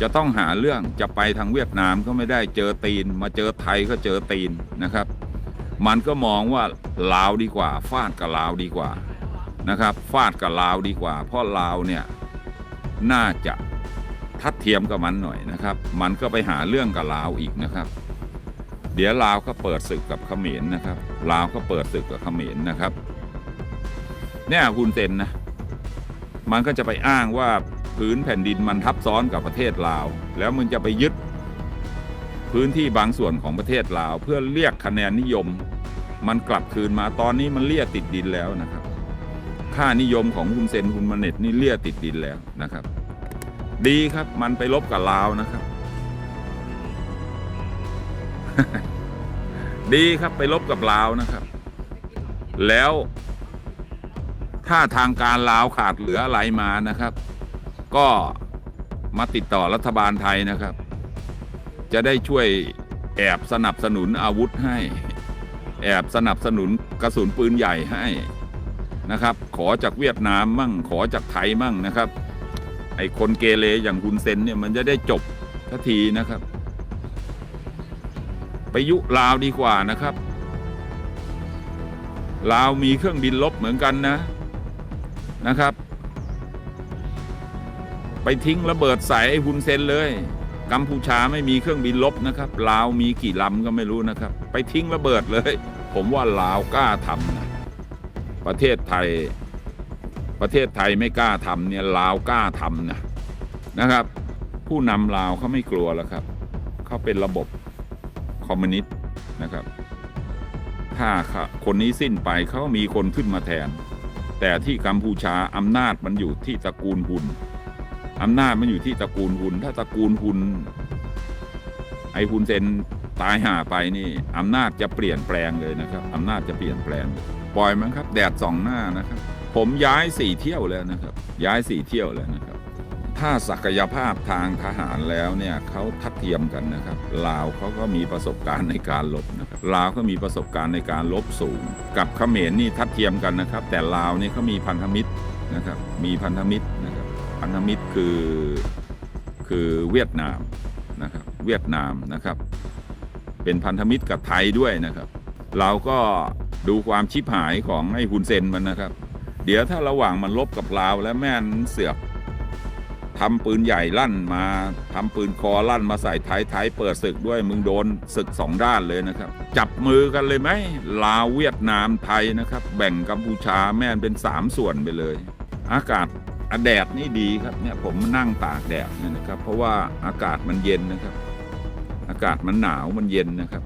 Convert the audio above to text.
จะต้องหาเรื่องจะไปทางเวียดนามก็ไม่ได้เจอตีน มาเจอไทยก็เจอตีนนะครับ มันก็มองว่าลาวดีกว่า ฟาดกับลาวดีกว่านะครับ ฟาดกับลาวดีกว่า เพราะลาวเนี่ยน่าจะทัดเทียมกับมันหน่อยนะครับ มันก็ไปหาเรื่องกับลาวอีกนะครับ เดี๋ยวลาวก็เปิดศึกกับเขมรนะครับลาวก็เปิดศึกกับเขมรนะครับ เนี่ยคุณเซนนะมันก็จะไปอ้างว่า พื้นแผ่นดินมันทับซ้อนกับประเทศลาว แล้วมันจะไปยึด พื้นที่บางส่วนของประเทศลาว เพื่อเรียกคะแนนนิยม มันกลับคืนมาตอนนี้มันเลี่ยติดดินแล้วนะครับ ค่านิยมของคุณเซนคุณมาเน็ตนี่เลี่ยติดดินแล้วนะครับ ดีครับมันไปลบกับลาวนะครับ ดีครับไปลบกับลาวนะครับ แล้วถ้าทางการลาวขาดเหลืออะไรมานะครับ ก็มาติดต่อรัฐบาลไทยนะครับ จะได้ช่วยแอบสนับสนุนอาวุธให้ แอบสนับสนุนกระสุนปืนใหญ่ให้นะครับ ขอจากเวียดนามมั่ง ขอจากไทยมั่งนะครับ ไอ้คนเกเรอย่างคุณเซนเนี่ยมันจะได้จบทันทีนะครับ ไปยุลาวดีกว่านะครับลาวมีเครื่องบินลบเหมือนกันนะนะครับ ไปทิ้งระเบิดใส่ไอ้ฮุนเซนเลย กัมพูชาไม่มีเครื่องบินลบนะครับ ลาวมีกี่ลำก็ไม่รู้นะครับ ไปทิ้งระเบิดเลย ผมว่าลาวกล้าทำนะประเทศไทย ประเทศไทยไม่กล้าทำเนี่ยลาวกล้าทำนะนะครับ ผู้นำลาวเขาไม่กลัวแล้วครับเขาเป็นระบบคอมมิวนิสต์นะครับ ถ้าคนนี้สิ้นไปเขามีคนขึ้นมาแทน แต่ที่กัมพูชาอำนาจมันอยู่ที่ตระกูลหุน อำนาจมันอยู่ที่ตระกูลหุน ถ้าตระกูลหุน ไอฮุนเซนตายห่าไปนี่อำนาจจะเปลี่ยนแปลงเลยนะครับอำนาจจะเปลี่ยนแปลง ปล่อยมันครับ แดดสองหน้านะครับ ผมย้ายสี่เที่ยวแล้วนะครับ ย้ายสี่เที่ยวแล้วนะครับ ถ้าศักยภาพทางทหารแล้วเนี่ยเขาทัดเทียมกันนะครับลาวเขาก็มีประสบการณ์ในการลบนะครับลาวก็มีประสบการณ์ในการลบสูง กับเขมรนี่ทัดเทียมกันนะครับ แต่ลาวนี่เขามีพันธมิตรนะครับ มีพันธมิตรนะครับ พันธมิตรคือคือเวียดนามนะครับเวียดนามนะครับ เป็นพันธมิตรกับไทยด้วยนะครับ เราก็ดูความชิบหายของไอ้ฮุนเซนมันนะครับ เดี๋ยวถ้าระหว่างมันลบกับลาวแล้วแม่นเสือกทำปืนใหญ่ลั่นมาทำปืนคอลั่นมาใส่ไทยไทยเปิดศึกด้วยมึงโดนศึกสองด้านเลยนะครับ จับมือกันเลยไหมลาวเวียดนามไทยนะครับ แบ่งกัมพูชาแม่นเป็นสามส่วนไปเลย อากาศ อาแดดนี่ดีครับเนี่ยผมนั่งตากแดดเนี่ยนะครับ เพราะว่าอากาศมันเย็นนะครับ อากาศมันหนาวมันเย็นนะครับ